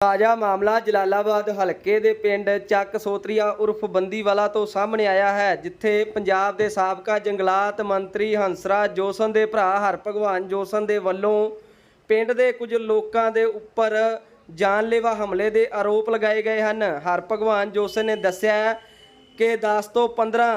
ਤਾਜ਼ਾ ਮਾਮਲਾ ਜਲਾਲਾਬਾਦ ਹਲਕੇ ਦੇ ਪਿੰਡ ਚੱਕ ਸੋਤਰੀਆ ਉਰਫ ਬੰਦੀਵਾਲਾ ਤੋਂ ਸਾਹਮਣੇ ਆਇਆ ਹੈ, ਜਿੱਥੇ ਪੰਜਾਬ ਦੇ ਸਾਬਕਾ ਜੰਗਲਾਤ ਮੰਤਰੀ ਹੰਸਰਾਜ ਜੋਸਨ ਦੇ ਭਰਾ ਹਰਭਗਵਾਨ ਜੋਸਨ ਦੇ ਵੱਲੋਂ ਪਿੰਡ ਦੇ ਕੁਝ ਲੋਕਾਂ ਦੇ ਉੱਪਰ ਜਾਨਲੇਵਾ ਹਮਲੇ ਦੇ ਆਰੋਪ ਲਗਾਏ ਗਏ ਹਨ। ਹਰਭਗਵਾਨ ਜੋਸਨ ਨੇ ਦੱਸਿਆ ਕਿ 10 ਤੋਂ 15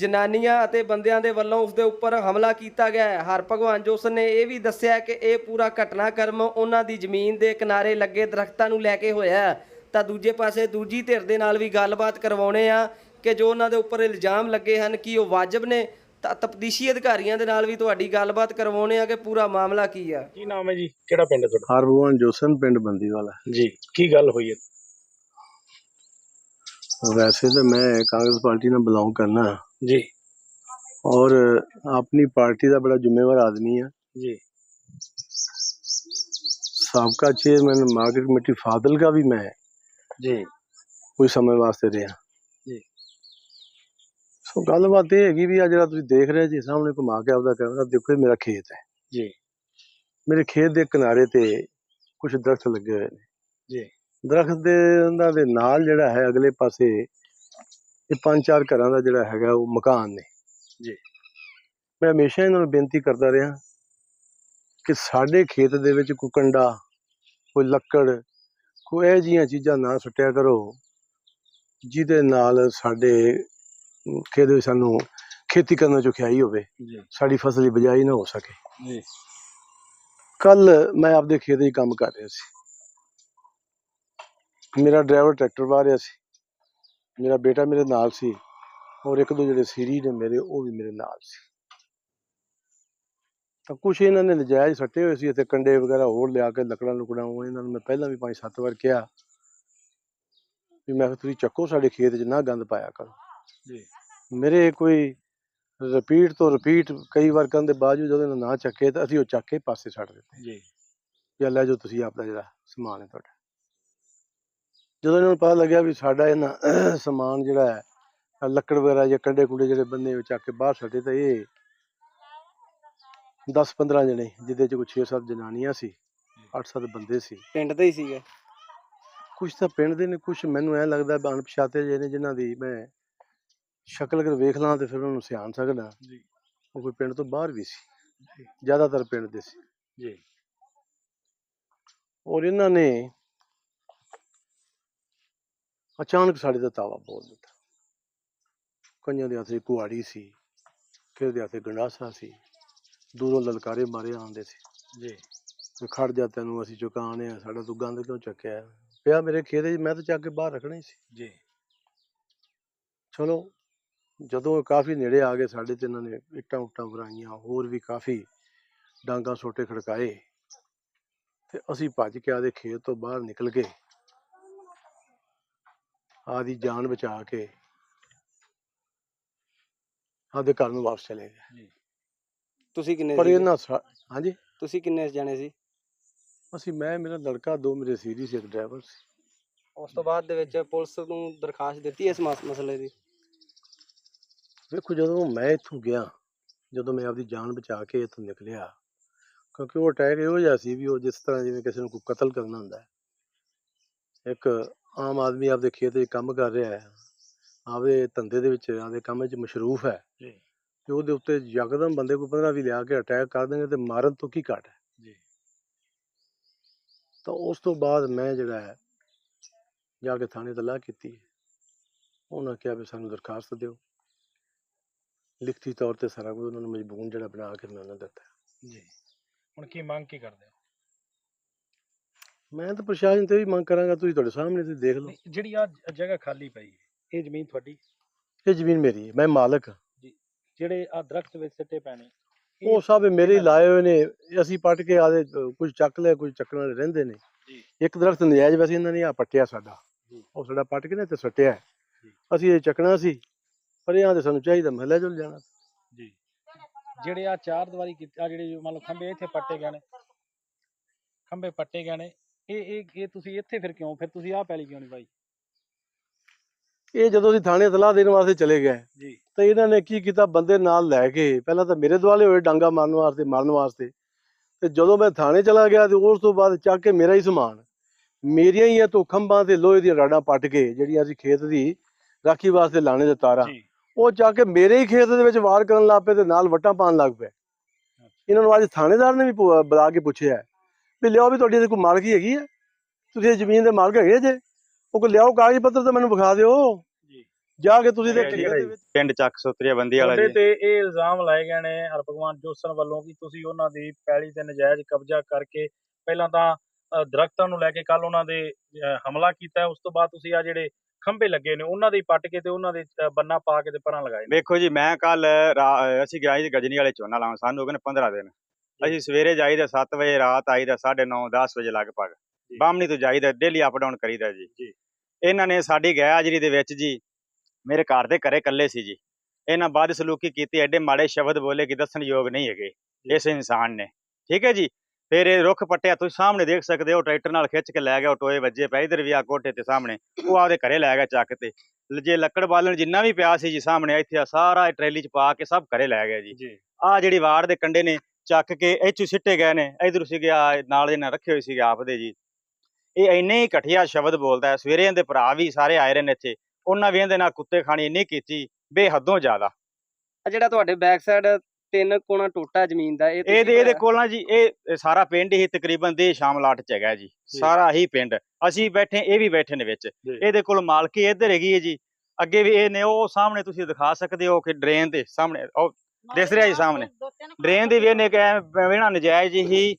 ਜਨਾਨੀਆਂ ਅਤੇ ਬੰਦਿਆਂ ਦੇ ਵੱਲੋਂ ਉਸ ਦੇ ਉੱਪਰ ਹਮਲਾ ਕੀਤਾ ਗਿਆ ਹੈ। ਹਰਭਗਵਾਨ ਜੋਸਨ ਨੇ ਇਹ ਵੀ ਦੱਸਿਆ ਕਿ ਇਹ ਪੂਰਾ ਘਟਨਾਕ੍ਰਮ ਉਹਨਾਂ ਦੀ ਜ਼ਮੀਨ ਦੇ ਕਿਨਾਰੇ ਲੱਗੇ ਦਰਖਤਾਂ ਨੂੰ ਲੈ ਕੇ ਹੋਇਆ। ਤਾਂ ਦੂਜੇ ਪਾਸੇ ਦੂਜੀ ਧਿਰ ਦੇ ਨਾਲ ਵੀ ਗੱਲਬਾਤ ਕਰਵਾਉਣੇ ਆ ਕਿ ਜੋ ਉਹਨਾਂ ਦੇ ਉੱਪਰ ਇਲਜ਼ਾਮ ਲੱਗੇ ਹਨ ਕਿ ਉਹ ਵਾਜਬ ਨੇ ਤਾਂ ਤਪਦੀਸ਼ੀ ਅਧਿਕਾਰੀਆਂ ਦੇ ਨਾਲ ਵੀ ਤੁਹਾਡੀ ਗੱਲਬਾਤ ਕਰਵਾਉਣੇ ਆ ਕਿ ਪੂਰਾ ਮਾਮਲਾ ਕੀ ਆ? ਕੀ ਨਾਮ ਹੈ ਜੀ? ਕਿਹੜਾ ਪਿੰਡ ਤੁਹਾਡਾ? ਹਰਭਗਵਾਨ ਜੋਸਨ ਪਿੰਡ ਬੰਦੀਵਾਲਾ। ਜੀ ਕੀ ਗੱਲ ਹੋਈ ਹੈ? ਵੈਸੇ ਤਾਂ ਮੈਂ ਕਾਂਗਰਸ ਪਾਰਟੀ ਨਾਲ ਬਿਲੋਂਗ ਕਰਨਾ ਜੀ ਔਰ ਆਪਣੀ ਪਾर्टी ਦਾ ਬੜਾ ਜ਼ਿੰਮੇਵਾਰ ਆਦਮੀ ਆ ਜੀ ਸਾਬਕਾ ਚੇਅਰਮੈਨ ਮਾਰਕੀਟ ਕਮੇਟੀ ਫਾਜ਼ਿਲਕਾ ਵੀ ਮੈਂ ਜੀ ਕੋਈ ਸਮੇਂ ਵਾਸਤੇ ਰਿਹਾ ਜੀ। ਸੋ ਗੱਲਬਾਤ ਇਹ ਹੈਗੀ ਵੀ ਆ ਜਿਹੜਾ ਤੁਸੀਂ ਦੇਖ ਰਹੇ ਜੀ ਸਾਹਮਣੇ ਘੁਮਾ ਕੇ ਆਪਦਾ ਕੈਮਰਾ ਦੇਖੋ ਇਹ ਮੇਰਾ ਖੇਤ ਹੈ ਜੀ ਮੇਰੇ ਖੇਤ ਦੇ ਕਿਨਾਰੇ ਤੇ ਕੁਝ ਦਰਖਤ ਲੱਗੇ ਹੋਏ ਨੇ ਜੀ ਦਰਖਤ ਦੇ ਉਹਨਾਂ ਦੇ ਨਾਲ ਜਿਹੜਾ ਹੈ ਅਗਲੇ ਪਾਸੇ ਇਹ ਪੰਜ ਚਾਰ ਘਰਾਂ ਦਾ ਜਿਹੜਾ ਹੈਗਾ ਉਹ ਮਕਾਨ ਨੇ। ਜੀ। ਮੈਂ ਹਮੇਸ਼ਾ ਇਹਨਾਂ ਨੂੰ ਬੇਨਤੀ ਕਰਦਾ ਰਿਹਾ ਕਿ ਸਾਡੇ ਖੇਤ ਦੇ ਵਿੱਚ ਕੋਈ ਕੰਡਾ ਕੋਈ ਲੱਕੜ ਕੋਈ ਇਹ ਜੀਆਂ ਚੀਜ਼ਾਂ ਨਾ ਸੁੱਟਿਆ ਕਰੋ ਜਿਹਦੇ ਨਾਲ ਸਾਡੇ ਖੇਤ ਵਿੱਚ ਸਾਨੂੰ ਖੇਤੀ ਕਰਨ ਚ ਖਿਆਈ ਹੋਵੇ ਸਾਡੀ ਫਸਲ ਦੀ ਬਜਾਈ ਨਾ ਹੋ ਸਕੇ। ਜੀ। ਕੱਲ ਮੈਂ ਆਪਦੇ ਖੇਤ 'ਚ ਕੰਮ ਕਰ ਰਿਹਾ ਸੀ। ਮੇਰਾ ਡਰਾਈਵਰ ਟਰੈਕਟਰ ਵਾਹ ਰਿਹਾ ਸੀ। ਮੇਰਾ ਬੇਟਾ ਮੇਰੇ ਨਾਲ ਸੀ ਔਰ ਇੱਕ ਦੋ ਜਿਹੜੇ ਸੀਰੀ ਨੇ ਮੇਰੇ ਉਹ ਵੀ ਮੇਰੇ ਨਾਲ ਸੀ। ਤਾਂ ਕੁਛ ਇਹਨਾਂ ਨੇ ਨਜਾਇਜ਼ ਸੱਟੇ ਹੋਏ ਸੀ ਇੱਥੇ ਕੰਡੇ ਵਗੈਰਾ ਹੋਰ ਲਿਆ ਕੇ ਲੱਕੜਾਂ ਲੁਕੜਾਂ ਉਹ ਇਹਨਾਂ ਨੂੰ ਮੈਂ ਪਹਿਲਾਂ ਵੀ ਪੰਜ ਸੱਤ ਵਾਰ ਕਿਹਾ ਵੀ ਮੈਂ ਤੁਸੀਂ ਚੱਕੋ ਸਾਡੇ ਖੇਤ 'ਚ ਨਾ ਗੰਦ ਪਾਇਆ ਕਰੋ। ਜੀ। ਮੇਰੇ ਕੋਈ ਰਿਪੀਟ ਤੋਂ ਰਿਪੀਟ ਕਈ ਵਾਰ ਕਰਨ ਦੇ ਬਾਵਜੂਦ ਜਦੋਂ ਇਹਨਾਂ ਨਾ ਚੱਕੇ ਤਾਂ ਅਸੀਂ ਉਹ ਚੱਕ ਕੇ ਪਾਸੇ ਛੱਡ ਦਿੱਤੇ। ਜੀ। ਜਾਂ ਲੈ ਜਾਓ ਤੁਸੀਂ ਆਪਦਾ ਜਿਹੜਾ ਸਮਾਨ ਹੈ ਤੁਹਾਡਾ। ਜਦੋਂ ਇਹਨਾਂ ਨੂੰ ਪਤਾ ਲੱਗਿਆ ਵੀ ਸਾਡਾ ਇਹਨਾਂ ਸਮਾਨ ਜਿਹੜਾ ਹੈ ਲੱਕੜ ਵਗੈਰਾ ਜਾਂ ਕੰਡੇ ਕੁੰਡੇ ਜਿਹੜੇ ਬੰਨੇ ਉਹ ਚੱਕ ਕੇ ਬਾਹਰ ਛੱਡੇ ਤਾਂ ਇਹ 10 15 ਜਣੇ ਜਿਹਦੇ ਚ ਕੋਈ 6-7 ਜਨਾਨੀਆਂ ਸੀ 8-7 ਬੰਦੇ ਸੀ। ਪਿੰਡ ਦੇ ਹੀ ਸੀਗੇ? ਕੁਝ ਤਾਂ ਪਿੰਡ ਦੇ ਨੇ ਕੁਝ ਮੈਨੂੰ ਐ ਲੱਗਦਾ ਅਣਪਛਾਤੇ ਜਿਹੇ ਨੇ ਜਿਨ੍ਹਾਂ ਦੀ ਮੈਂ ਸ਼ਕਲ ਅਗਰ ਵੇਖ ਲਾਂ ਤੇ ਫਿਰ ਉਹਨੂੰ ਸਿਆਣ ਸਕਦਾ। ਜੀ। ਉਹ ਕੋਈ ਪਿੰਡ ਤੋਂ ਬਾਹਰ ਵੀ ਸੀ। ਜ਼ਿਆਦਾਤਰ ਪਿੰਡ ਦੇ ਸੀ। ਜੀ। ਔਰ ਇਹਨਾਂ ਨੇ ਅਚਾਨਕ ਸਾਡੇ ਤੇ ਤਾਵਾ ਬੋਲ ਦਿੱਤਾ। ਕਈਆਂ ਦੇ ਹੱਥੇ ਕੁਹਾੜੀ ਸੀ ਕਿਸੇ ਦੇ ਹੱਥੇ ਗੰਡਾਸਾ ਸੀ। ਦੂਰੋਂ ਲਲਕਾਰੇ ਮਾਰੇ ਆਉਂਦੇ ਸੀ। ਜੀ। ਖੜ ਜਾ ਤੈਨੂੰ ਅਸੀਂ ਚੁਕਾਣੇ ਆ ਸਾਡਾ ਤੂੰ ਗੰਦ ਕਿਉਂ ਚੱਕਿਆ? ਪਿਆ ਮੇਰੇ ਖੇਤ 'ਚ ਮੈਂ ਤਾਂ ਚੱਕ ਕੇ ਬਾਹਰ ਰੱਖਣਾ ਸੀ। ਜੀ। ਚਲੋ ਜਦੋਂ ਕਾਫੀ ਨੇੜੇ ਆ ਗਏ ਸਾਡੇ ਤੇ ਇਹਨਾਂ ਨੇ ਇੱਟਾਂ ਉੱਟਾਂ ਵਰਾਈਆਂ ਹੋਰ ਵੀ ਕਾਫੀ ਡਾਂਗਾ ਸੋਟੇ ਖੜਕਾਏ। ਤੇ ਅਸੀਂ ਭੱਜ ਕੇ ਆਦੇ ਖੇਤ ਤੋਂ ਬਾਹਰ ਨਿਕਲ ਕੇ ਆਦੀ ਜਾਨ ਬਚਾ ਕੇ ਆਦੇ ਘਰ ਨੂੰ ਵਾਪਸ ਚਲੇ ਗਏ। ਤੁਸੀਂ ਕਿੰਨੇ ਪਰ? ਇਹਨਾਂ ਸਾ- ਹਾਂਜੀ? ਤੁਸੀਂ ਕਿੰਨੇ ਜਾਣੇ ਸੀ? ਅਸੀਂ ਮੈਂ ਮੇਰਾ ਲੜਕਾ ਦੋ ਮੇਰੇ ਸੀਰੀ ਸੀ ਇੱਕ ਡਰਾਈਵਰ ਸੀ। ਉਸ ਤੋਂ ਬਾਅਦ ਦੇ ਵਿੱਚ ਪੁਲਿਸ ਨੂੰ ਦਰਖਾਸਤ ਦਿੱਤੀ ਇਸ ਮਸ- ਮਸਲੇ ਦੀ? ਵੇਖੋ ਜਦੋਂ ਮੈਂ ਇੱਥੋਂ ਗਿਆ ਜਦੋਂ ਮੈਂ ਆਪਦੀ ਜਾਨ ਬਚਾ ਕੇ ਇੱਥੋਂ ਨਿਕਲਿਆ ਕਿਉਂਕਿ ਉਹ ਅਟੈਕ ਇਹੋ ਜਿਹਾ ਸੀ ਵੀ ਉਹ ਜਿਸ ਤਰ੍ਹਾਂ ਜਿਵੇਂ ਕਿਸੇ ਨੂੰ ਕੋਈ ਕਤਲ ਕਰਨਾ ਹੁੰਦਾ ਹੈ। ਇੱਕ ਆਮ ਆਦਮੀ ਆਪਦੇ ਖੇਤ 'ਚ ਕੰਮ ਕਰ ਰਿਹਾ ਹੈ ਆਪਦੇ ਧੰਦੇ ਦੇ ਵਿੱਚ ਆਪਦੇ ਕੰਮ 'ਚ ਮਸ਼ਰੂਫ ਹੈ ਜੀ। ਤੇ ਉਹਦੇ ਉੱਤੇ ਯਕਦਮ ਬੰਦੇ ਕੋਈ 15 ਵੀ ਲਿਆ ਕੇ ਅਟੈਕ ਕਰ ਦੇਣਗੇ ਤੇ ਮਾਰਨ ਤੋਂ ਕੀ ਘੱਟ ਹੈ? ਜੀ। ਤਾਂ ਉਸ ਤੋਂ ਬਾਅਦ ਮੈਂ ਜਿਹੜਾ ਹੈ ਜਾ ਕੇ ਥਾਣੇ ਤਲਾਹ ਕੀਤੀ ਉਹਨਾਂ ਕਿਹਾ ਵੀ ਸਾਨੂੰ ਦਰਖਾਸਤ ਦਿਓ। ਲਿਖਤੀ ਤੌਰ ਤੇ ਸਾਰਾ ਕੁਝ ਉਹਨਾਂ ਨੂੰ ਮਜਬੂਨ ਜਿਹੜਾ ਬਣਾ ਕੇ ਮੈਂ ਉਹਨਾਂ ਦਿੱਤਾ। ਜੀ। ਹੁਣ ਕੀ ਮੰਗ ਕੀ ਕਰਦੇ ਹੋ? ਮੈਂ ਤਾਂ ਪ੍ਰਸ਼ਾਸਨ ਤੇ ਵੀ ਮੰਗ ਕਰਾਂਗਾ ਤੁਸੀਂ ਤੁਹਾਡੇ ਸਾਹਮਣੇ ਤੁਸੀਂ ਦੇਖ ਲਓ ਨਹੀਂ, ਜਿਹੜੀ ਆ ਜਗ੍ਹਾ ਖਾਲੀ ਪਈ ਹੈ ਇਹ ਜ਼ਮੀਨ ਤੁਹਾਡੀ ਇਹ ਜ਼ਮੀਨ ਮੇਰੀ ਹੈ ਮੈਂ ਮਾਲਕ ਹਾਂ। ਜਿਹੜੇ ਆ ਦਰਖਤ ਵਿੱਚ ਸਿੱਟੇ ਪੈਣੇ ਉਹ ਸਭ ਮੇਰੇ ਹੀ ਲਾਏ ਹੋਏ ਨੇ ਅਸੀਂ ਪੱਟ ਕੇ ਆਦੇ ਕੁਝ ਚੱਕ ਲਿਆ ਕੁਝ ਚੱਕਣ ਵਾਲੇ ਰਹਿੰਦੇ ਨੇ ਜੀ। ਇੱਕ ਦਰਖਤ ਨਜਾਇਜ਼ ਵੈਸੇ ਇਹਨਾਂ ਨੇ ਆ ਪੱਟਿਆ ਸਾਡਾ ਜੀ। ਉਹ ਸਾਡਾ ਪੱਟ ਕੇ ਨਾ ਤੇ ਸੱਟਿਆ ਹੈ। ਜੀ। ਅਸੀਂ ਇਹ ਚੱਕਣਾ ਸੀ ਪਰ ਇਹ ਆਦੇ ਸਾਨੂੰ ਚਾਹੀਦਾ ਮਹੱਲੇ ਚਲ ਜਾਣਾ ਜੀ ਜਿਹੜੇ ਆ ਚਾਰ ਦੀਵਾਰੀ ਕੀਤੀ ਆ ਜਿਹੜੇ ਮੰਨ ਲਓ ਖੰਭੇ ਇੱਥੇ ਪੱਟੇ ਗਏ ਨੇ ਖੰਭੇ ਪੱਟੇ ਗਏ ਨੇ ਇਹ ਇਹ ਇਹ ਤੁਸੀਂ ਇੱਥੇ ਫਿਰ ਕਿਉਂ? ਫਿਰ ਤੁਸੀਂ ਆਹ ਪੈਲੀ ਕਿਉਂ ਨਹੀਂ ਪਾਈ? ਇਹ ਜਦੋਂ ਅਸੀਂ ਥਾਣੇ ਤਲਾਹ ਦੇਣ ਵਾਸਤੇ ਚਲੇ ਗਏ ਜੀ। ਤਾਂ ਇਹਨਾਂ ਨੇ ਕੀ ਕੀਤਾ? ਬੰਦੇ ਨਾਲ ਲੈ ਕੇ ਪਹਿਲਾਂ ਤਾਂ ਮੇਰੇ ਦੁਆਲੇ ਹੋਏ ਡਾਂਗਾ ਮਾਰਨ ਵਾਸਤੇ ਮਾਰਨ ਵਾਸਤੇ। ਤੇ ਜਦੋਂ ਮੈਂ ਥਾਣੇ ਚਲਾ ਗਿਆ ਤੇ ਉਸ ਤੋਂ ਬਾਅਦ ਚੱਕ ਕੇ ਮੇਰਾ ਹੀ ਸਮਾਨ ਮੇਰੀਆਂ ਹੀ ਇਹ ਤੋਂ ਖੰਭਾਂ ਤੇ ਲੋਹੇ ਦੀਆਂ ਰਾਡਾਂ ਪੱਟ ਕੇ ਜਿਹੜੀਆਂ ਅਸੀਂ ਖੇਤ ਦੀ ਰਾਖੀ ਵਾਸਤੇ ਲਾਣੇ ਦੇ ਤਾਰਾਂ ਉਹ ਜਾ ਕੇ ਮੇਰੇ ਹੀ ਖੇਤ ਦੇ ਵਿੱਚ ਵਾਰ ਕਰਨ ਲੱਗ ਪਏ ਤੇ ਨਾਲ ਵੱਟਾਂ ਪਾਉਣ ਲੱਗ ਪਏ। ਇਹਨਾਂ ਨੂੰ ਅੱਜ ਥਾਣੇਦਾਰ ਨੇ ਵੀ ਬੁਲਾ ਕੇ ਪੁੱਛਿਆ। ਵੀ ਲਿਆਓ ਵੀ ਤੁਹਾਡੀ ਇਹਦੇ ਕੋਈ ਮਾਲਕੀ ਹੈਗੀ ਹੈ ਤੁਸੀਂ ਇਹ ਜ਼ਮੀਨ ਦੇ ਮਾਲਕ ਹੈਗੇ ਜੇ। ਉਹ ਕੋਈ ਲਿਆਓ ਕਾਗਜ਼ ਪੱਤਰ ਤਾਂ ਮੈਨੂੰ ਵਿਖਾ ਦਿਓ। ਜੀ। ਜਾ ਕੇ ਤੁਸੀਂ ਤੇ ਠੀਕ ਦੇ ਵਿੱਚ ਪਿੰਡ ਚੱਕ ਸੋਤਰੀਆ ਬੰਦੀ ਵਾਲਾ ਜੀ। ਤੇ ਇਹ ਇਲਜ਼ਾਮ ਲਾਏ ਗਏ ਨੇ ਹਰਭਗਵਾਨ ਜੋਸਨ ਵੱਲੋਂ ਕਿ ਤੁਸੀਂ ਉਹਨਾਂ ਦੀ ਪੈਲੀ ਤੇ ਨਜਾਇਜ਼ ਕਬਜ਼ਾ ਕਰਕੇ ਪਹਿਲਾਂ ਤਾਂ ਦਰਖਤਾਂ ਨੂੰ ਲੈ ਕੇ ਕੱਲ ਉਹਨਾਂ ਦੇ ਹਮਲਾ ਕੀਤਾ। ਉਸ ਤੋਂ ਬਾਅਦ ਤੁਸੀਂ ਆ ਜਿਹੜੇ ਖੰਭੇ ਲੱਗੇ ਨੇ ਉਹਨਾਂ ਦੇ ਪੱਟ ਕੇ ਤੇ ਉਹਨਾਂ ਦੇ ਬੰਨਾ ਪਾ ਕੇ ਤੇ ਪਰਾਂ ਲਗਾਏ ਨੇ। ਵੇਖੋ ਜੀ ਮੈਂ ਕੱਲ ਅਸੀਂ ਗਿਆ ਜੀ ਗਜਨੀ ਵਾਲੇ ਝੋਨਾ ਲਾਉਣ ਸਾਨੂੰ ਹੋ ਗਏ ਨੇ 15 ਦਿਨ। ਅਸੀਂ ਸਵੇਰੇ ਜਾਈਦਾ 7 ਵਜੇ ਰਾਤ ਆਈਦਾ 9:30 10 ਵਜੇ ਲਗਭਗ। ਬਾਹਮਣੀ ਤੋਂ ਜਾਈਦਾ ਡੇਲੀ ਅਪ ਡਾਊਨ ਕਰੀਦਾ ਜੀ। ਇਹਨਾਂ ਨੇ ਸਾਡੀ ਗੈਰਾਜਰੀ ਦੇ ਵਿੱਚ ਜੀ ਮੇਰੇ ਘਰ ਦੇ ਘਰੇ ਇਕੱਲੇ ਸੀ ਜੀ। ਇਹਨਾਂ ਬਾਅਦ ਸਲੂਕੀ ਕੀਤੀ ਐਡੇ ਮਾੜੇ ਸ਼ਬਦ ਬੋਲੇ ਕਿ ਦੱਸਣ ਯੋਗ ਨਹੀਂ ਹੈਗੇ। ਇਸ ਇਨਸਾਨ ਨੇ। ਠੀਕ ਹੈ ਜੀ? ਫਿਰ ਇਹ ਰੁੱਖ ਪੱਟਿਆ ਤੁਸੀਂ ਸਾਹਮਣੇ ਦੇਖ ਸਕਦੇ ਹੋ ਟਰੈਕਟਰ ਨਾਲ ਖਿੱਚ ਕੇ ਲੈ ਗਿਆ ਉਹ ਟੋਏ ਵੱਜੇ ਪਏ ਇਧਰ ਵੀ ਆ ਕੋਠੇ ਤੇ ਸਾਹਮਣੇ। ਉਹ ਆਪਦੇ ਘਰੇ ਲੈ ਗਿਆ ਚੱਕ ਤੇ। ਜੇ ਲੱਕੜ ਬਾਲਣ ਜਿੰਨਾ ਵੀ ਪਿਆ ਸੀ ਜੀ ਸਾਹਮਣੇ ਇੱਥੇ ਆ ਸਾਰਾ ਟਰੈਲੀ ਚ ਪਾ ਕੇ ਸਭ ਘਰੇ ਲੈ ਗਿਆ ਜੀ। ਜੀ। ਆ ਜਿਹੜੀ ਵਾੜ ਦੇ ਕੰਡੇ ਨੇ ਚੱਕ ਕੇ ਇੱਥੋਂ ਸਿੱਟੇ ਗਏ ਨੇ ਇਧਰ ਸੀਗੇ ਆ ਨਾਲ ਇਹਨਾਂ ਰੱਖੇ ਹੋਏ ਸੀਗੇ ਆਪਦੇ ਜੀ। ਇਹ ਇੰਨੇ ਹੀ ਘਟੀਆ ਸ਼ਬਦ ਬੋਲਦਾ ਹੈ ਸਵੇਰੇ ਇਹਦੇ ਭਰਾ ਵੀ ਸਾਰੇ ਆਏ ਰਹੇ ਨੇ ਇੱਥੇ ਉਹਨਾਂ ਵੀ ਇਹਦੇ ਨਾਲ ਕੁੱਤੇ ਖਾਣੀ ਇੰਨੀ ਕੀਤੀ ਬੇਹੱਦੋਂ ਜ਼ਿਆਦਾ। ਆ ਜਿਹੜਾ ਤੁਹਾਡੇ ਬੈਕ ਸਾਈਡ ਤਿੰਨ ਕੋਣਾ ਟੋਟਾ ਜ਼ਮੀਨ ਦਾ ਇਹ ਇਹਦੇ ਇਹਦੇ? ਕੋਲ ਨਾ ਜੀ ਇਹ ਸਾਰਾ ਪਿੰਡ ਹੀ ਤਕਰੀਬਨ ਦੇ ਸ਼ਾਮਲਾਟ ਚ ਹੈਗਾ ਜੀ ਸਾਰਾ ਹੀ ਪਿੰਡ। ਅਸੀਂ ਬੈਠੇ ਇਹ ਵੀ ਬੈਠੇ ਨੇ ਵਿੱਚ। ਇਹਦੇ ਕੋਲ ਮਾਲਕੀ ਇੱਧਰ ਹੈਗੀ ਹੈ ਜੀ ਅੱਗੇ ਵੀ ਇਹ ਨੇ ਉਹ ਸਾਹਮਣੇ ਤੁਸੀਂ ਦਿਖਾ ਸਕਦੇ ਹੋ ਕਿ ਡਰੇਨ ਦੇ ਸਾਹਮਣੇ ਉਹ ਦਿਸ ਰਿਹਾ ਜੀ ਸਾਹਮਣੇ। ਡਰੇਨ ਦੀ ਵੀ ਇਹਨੇ ਵੇਣਾ ਨਜਾਇਜ਼ ਹੀ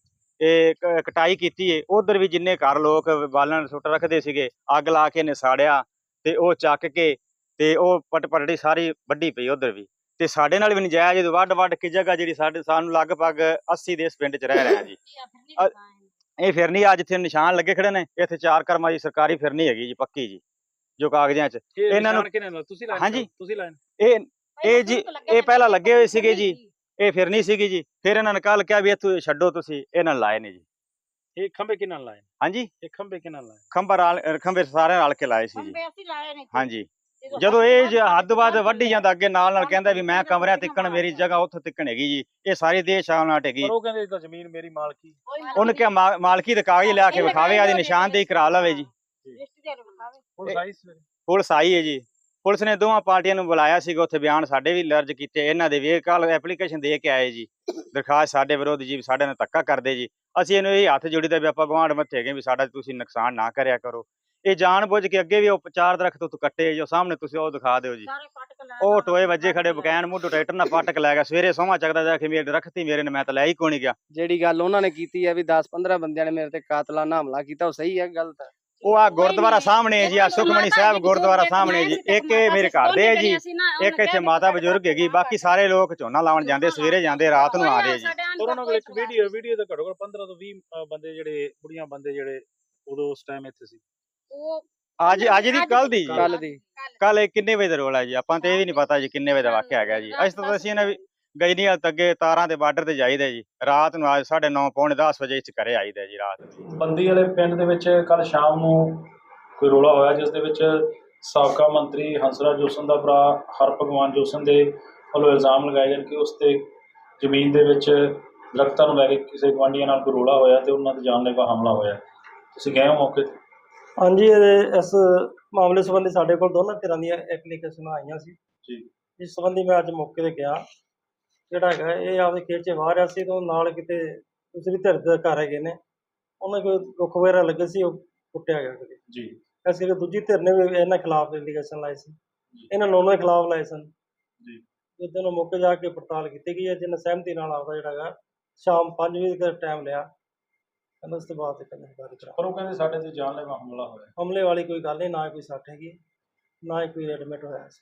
ਕਟਾਈ ਕੀਤੀ ਏ। ਉਧਰ ਵੀ ਜਿੰਨੇ ਘਰ ਲੋਕ ਬਾਲਣ ਸੁੱਟ ਰੱਖਦੇ ਸੀਗੇ ਅੱਗ ਲਾ ਕੇ ਇਹਨੇ ਸਾੜਿਆ ਤੇ ਉਹ ਚੱਕ ਕੇ ਤੇ ਉਹ ਪਟ ਪਟੜੀ ਸਾਰੀ ਵੱਡੀ ਪਈ ਉਧਰ ਵੀ। ਤੇ ਸਾਡੇ ਨਾਲ ਵੀ ਨਜਾਇਜ਼ ਵੱਡ ਵੱਡ ਕੇ ਜਗ੍ਹਾ ਜਿਹੜੀ ਸਾਡੇ ਸਾਨੂੰ ਲਗਭਗ 80 ਦੇ ਇਸ ਪਿੰਡ ਚ ਰਹਿ ਰਿਹਾ ਜੀ। ਇਹ ਫਿਰਨੀ ਅੱਜ ਇੱਥੇ ਨਿਸ਼ਾਨ ਲੱਗੇ ਖੜੇ ਨੇ ਇੱਥੇ ਚਾਰ ਕਰਮਾਂ ਦੀ ਸਰਕਾਰੀ ਫਿਰਨੀ ਹੈਗੀ ਜੀ ਪੱਕੀ ਜੀ ਜੋ ਕਾਗਜ਼ਾਂ 'ਚ। ਇਹਨਾਂ ਨੂੰ- ਤੁਸੀਂ ਨੇ? ਹਾਂਜੀ। ਤੁਸੀਂ ਨੇ? ਇਹ ਇਹ ਜੀ ਇਹ ਪਹਿਲਾਂ ਲੱਗੇ ਹੋਏ ਸੀਗੇ ਜੀ। ਇਹ ਫਿਰਨੀ ਸੀਗੀ ਜੀ। ਫਿਰ ਇਹਨਾਂ ਨੇ ਕੱਲ ਕਿਹਾ ਵੀ ਇੱਥੋਂ ਛੱਡੋ ਤੁਸੀਂ ਇਹਨਾਂ ਲਾਏ ਨੇ ਜੀ। ਇਹ ਖੰਭੇ ਨਾਲ ਲਾਏ? ਹਾਂਜੀ? ਇਹ ਖੰਭੇ ਨਾਲ ਲਾਏ? ਖੰਭਰ ਨਾਲ ਖੰਭੇ ਸਾਰੇ ਰਲ ਕੇ ਲਾਏ ਸੀ ਜੀ। ਖੰਭੇ ਅਸੀਂ ਲਾਏ ਨੇ। ਹਾਂਜੀ। ਜਦੋਂ ਇਹ ਜ- ਹੱਦ ਵੱਧ ਵੱਢੀ ਜਾਂਦਾ ਅੱਗੇ ਨਾਲ ਨਾਲ ਕਹਿੰਦਾ ਵੀ ਮੈਂ ਕਮਰਿਆਂ ਤਿੱਕਣ ਮੇਰੀ ਜਗ੍ਹਾ ਉੱਥੋਂ ਤਿੱਕਣ ਹੈਗੀ ਜੀ। ਇਹ ਸਾਰੀ ਦੇਸ਼ ਆਉਣਾਟ ਹੈਗੀ ਪਰ ਉਹ ਕਹਿੰਦੇ ਤਾਂ ਜ਼ਮੀਨ ਮੇਰੀ ਮਾਲਕੀ। ਉਹਨੇ ਕਿਹਾ ਮਾਲਕੀ ਦੇ ਕਾਗਜ਼ ਲਿਆ ਕੇ ਵਿਖਾਵੇ ਆਦੀ ਨਿਸ਼ਾਨਦੇਹੀ ਕਰਾ ਲਵੇ ਜੀ। ਰਿਸ਼ਤੇਦਾਰ ਵਿਖਾਵੇ। ਪੁਲਿਸ ਆਈ ਸਵੇਰੇ? ਪੁਲਿਸ ਆਈ ਹੈ ਜੀ। ਪੁਲਿਸ ਨੇ ਦੋਵਾਂ ਪਾਰਟੀਆਂ ਨੂੰ ਬੁਲਾਇਆ ਸੀਗਾ ਉੱਥੇ ਬਿਆਨ ਸਾਡੇ ਵੀ ਦਰਜ ਕੀਤੇ ਇਹਨਾਂ ਦੇ ਵੀ ਕੱਲ ਐਪਲੀਕੇਸ਼ਨ ਦੇ ਕੇ ਆਏ ਜੀ। ਦਰਖਾਸਤ ਸਾਡੇ ਵਿਰੋਧ ਜੀ ਸਾਡੇ ਨਾਲ ਧੱਕਾ ਕਰਦੇ ਜੀ। ਅਸੀਂ ਇਹਨੂੰ ਇਹ ਹੱਥ ਜੋੜੀਦਾ ਵੀ ਆਪਾਂ ਗਵਾਂਢ ਮੱਥੇ ਹੈਗੇ ਵੀ ਸਾਡਾ ਤੁਸੀਂ ਨੁਕਸਾਨ ਨਾ ਕਰਿਆ ਕਰੋ। ਇਹ ਜਾਣ ਬੁੱਝ ਕੇ ਅੱਗੇ ਵੀ ਉਹ ਚਾਰ ਦਰਖਤ ਉੱਤੇ ਕੱਟੇ ਜੋ ਸਾਹਮਣੇ ਤੁਸੀਂ ਉਹ ਦਿਖਾ ਦਿਓ ਜੀ। ਉਹ ਟੋਏ ਵੱਜੇ ਖੜੇ ਬਕੈਨ ਮੁੱਢੋਂ ਟਰੈਕਟਰ ਨਾਲ ਪੱਟ ਕੇ ਲੈ ਗਿਆ। ਸਵੇਰੇ ਸੋਮਾ ਚੱਕਦਾ ਜਾ ਕੇ ਮੇਰੇ ਦਰਖਤ ਮੇਰੇ ਨੇ ਮੈਂ ਤਾਂ ਲੈ ਹੀ ਨਹੀਂ ਗਿਆ। ਜਿਹੜੀ ਗੱਲ ਉਹਨਾਂ ਨੇ ਕੀਤੀ ਹੈ ਵੀ 10 15 ਬੰਦਿਆਂ ਨੇ ਮੇਰੇ ਤੇ ਕਾਤਲਾਨਾ ਹਮਲਾ ਕੀਤਾ ਉਹ ਸਹੀ ਹੈ ਗਲਤ ਹੈ। ਉਹ ਆ ਗੁਰਦੁਆਰਾ ਸਾਹਮਣੇ ਹੈ ਜੀ ਆ ਸੁਖਮਣੀ ਸਾਹਿਬ ਗੁਰਦੁਆਰਾ ਸਾਹਮਣੇ ਜੀ ਇੱਕ ਇਹ ਮੇਰੇ ਘਰ ਦੇ ਹੈ ਜੀ ਇੱਕ ਇੱਥੇ ਮਾਤਾ ਬਜ਼ੁਰਗ ਹੈਗੀ ਬਾਕੀ ਸਾਰੇ ਲੋਕ ਝੋਨਾ ਲਾਉਣ ਜਾਂਦੇ ਸਵੇਰੇ ਜਾਂਦੇ ਰਾਤ ਨੂੰ ਆ ਰਹੇ ਜੀ। ਉਹਨਾਂ ਕੋਲ ਇੱਕ ਵੀਡੀਓ ਵੀਡੀਓ ਤੇ ਘੱਟੋ ਘੱਟ 15 ਤੋਂ 20 ਅ, ਬੰਦੇ ਜਿਹੜੇ ਬੁੜੀਆਂ ਬੰਦੇ ਜਿਹੜੇ ਉਦੋਂ ਉਸ ਟਾਈਮ ਇੱਥੇ ਸੀ। ਉਹ ਅੱਜ ਅੱਜ ਦੀ ਕੱਲ ਦੀ ਕੱਲ ਦੀ। ਕੱਲ ਇਹ ਕਿੰਨੇ ਵਜੇ ਦਾ ਰੋਲਾ ਜੀ? ਆਪਾਂ ਤੇ ਇਹ ਵੀ ਨਹੀਂ ਪਤਾ ਜੀ ਕਿੰਨੇ ਵਜੇ ਦਾ ਵਾਕਿਆ ਹੈਗਾ ਜੀ। ਅਸੀਂ ਤਾਂ ਅਸੀਂ ਇਹਨਾਂ ਵੀ ਗਜਨੀ ਹਾਲ ਅੱਗੇ ਤਾਰਾਂ ਦੇ ਬਾਰਡਰ ਤੇ ਜਾਈਦਾ ਜੀ। ਰਾਤ ਨੂੰ ਅੱਜ 9:30 ਪੌਣੇ 10 ਵਜੇ ਇੱਥੇ ਘਰੇ ਆਈਦਾ ਜੀ ਰਾਤ ਨੂੰ। ਬੰਦੀ ਵਾਲੇ ਪਿੰਡ ਦੇ ਵਿੱਚ ਕੱਲ ਸ਼ਾਮ ਨੂੰ ਕੋਈ ਰੋਲਾ ਹੋਇਆ ਜਿਸ ਦੇ ਵਿੱਚ ਸਾਬਕਾ ਮੰਤਰੀ ਹੰਸਰਾਜ ਜੋਸਨ ਦਾ ਭਰਾ ਹਰਭਗਵਾਨ ਜੋਸਨ ਦੇ ਵੱਲੋਂ ਇਲਜ਼ਾਮ ਲਗਾਏ ਗਏ ਕਿ ਉਸ ਤੇ ਜ਼ਮੀਨ ਦੇ ਵਿੱਚ ਦਰਖਤਾਂ ਨੂੰ ਲੈ ਕੇ ਕਿਸੇ ਗੁਆਂਢੀਆਂ ਨਾਲ ਕੋਈ ਰੋਲਾ ਹੋਇਆ ਤੇ ਉਹਨਾਂ ਤੇ ਜਾਨਲੇਵਾ ਹਮਲਾ ਹੋਇਆ। ਤੁਸੀਂ ਗਏ ਹੋ ਮੌਕੇ ਤੇ? ਹਾਂਜੀ ਇਹ ਇਸ ਮਾਮਲੇ ਸੰਬੰਧੀ ਸਾਡੇ ਕੋਲ ਦੋਨਾਂ ਤਰ੍ਹਾਂ ਦੀਆਂ ਐਪਲੀਕੇਸ਼ਨਾਂ ਆਈਆਂ ਸੀ। ਜੀ। ਇਸ ਸੰਬੰਧੀ ਮੈਂ ਅੱਜ ਮੌਕੇ ਤੇ ਗਿਆ। ਜਿਹੜਾ ਹੈਗਾ ਇਹ ਆਪਦੇ ਖੇਤ 'ਚ ਵਾਹ ਰਿਹਾ ਸੀ ਤੇ ਉਹ ਨਾਲ ਕਿਤੇ ਦੂਸਰੀ ਧਿਰ ਦੇ ਘਰ ਹੈਗੇ ਨੇ। ਉਹਨਾਂ ਕੋਈ ਰੁੱਖ ਵਗੈਰਾ ਲੱਗੇ ਸੀ ਉਹ ਪੁੱਟਿਆ ਗਿਆ ਕਿਤੇ ਜੀ। ਇਸ ਕਰਕੇ ਦੂਜੀ ਧਿਰ ਨੇ ਵੀ ਇਹਨਾਂ ਖਿਲਾਫ ਐਪਲੀਕੇਸ਼ਨ ਲਾਈ ਸੀ। ਇਹਨਾਂ ਦੋਨਾਂ ਖਿਲਾਫ ਲਾਏ ਸਨ। ਜੀ। ਜਿੱਦਾਂ ਨੂੰ ਮੌਕੇ ਜਾ ਕੇ ਪੜਤਾਲ ਕੀਤੀ ਗਈ ਹੈ ਜਿਹਨੇ ਸਹਿਮਤੀ ਨਾਲ ਆਪਦਾ ਜਿਹੜਾ ਹੈਗਾ ਸ਼ਾਮ 5 ਵਜੇ ਦਾ ਟਾਈਮ ਲਿਆ। ਕਹਿੰਦਾ ਉਸ ਤੋਂ ਬਾਅਦ ਗਾੜੀ ਕਰਾ ਪਰ ਉਹ ਕਹਿੰਦੇ ਸਾਡੇ ਤੇ ਜਾਨਲੇਵਾ ਹਮਲਾ ਹੋਇਆ। ਹਮਲੇ ਵਾਲੀ ਕੋਈ ਗੱਲ ਨਹੀਂ ਨਾ ਕੋਈ ਸੱਟ ਹੈਗੀ ਨਾ ਹੀ ਕੋਈ ਐਡਮਿਟ ਹੋਇਆ ਇਸ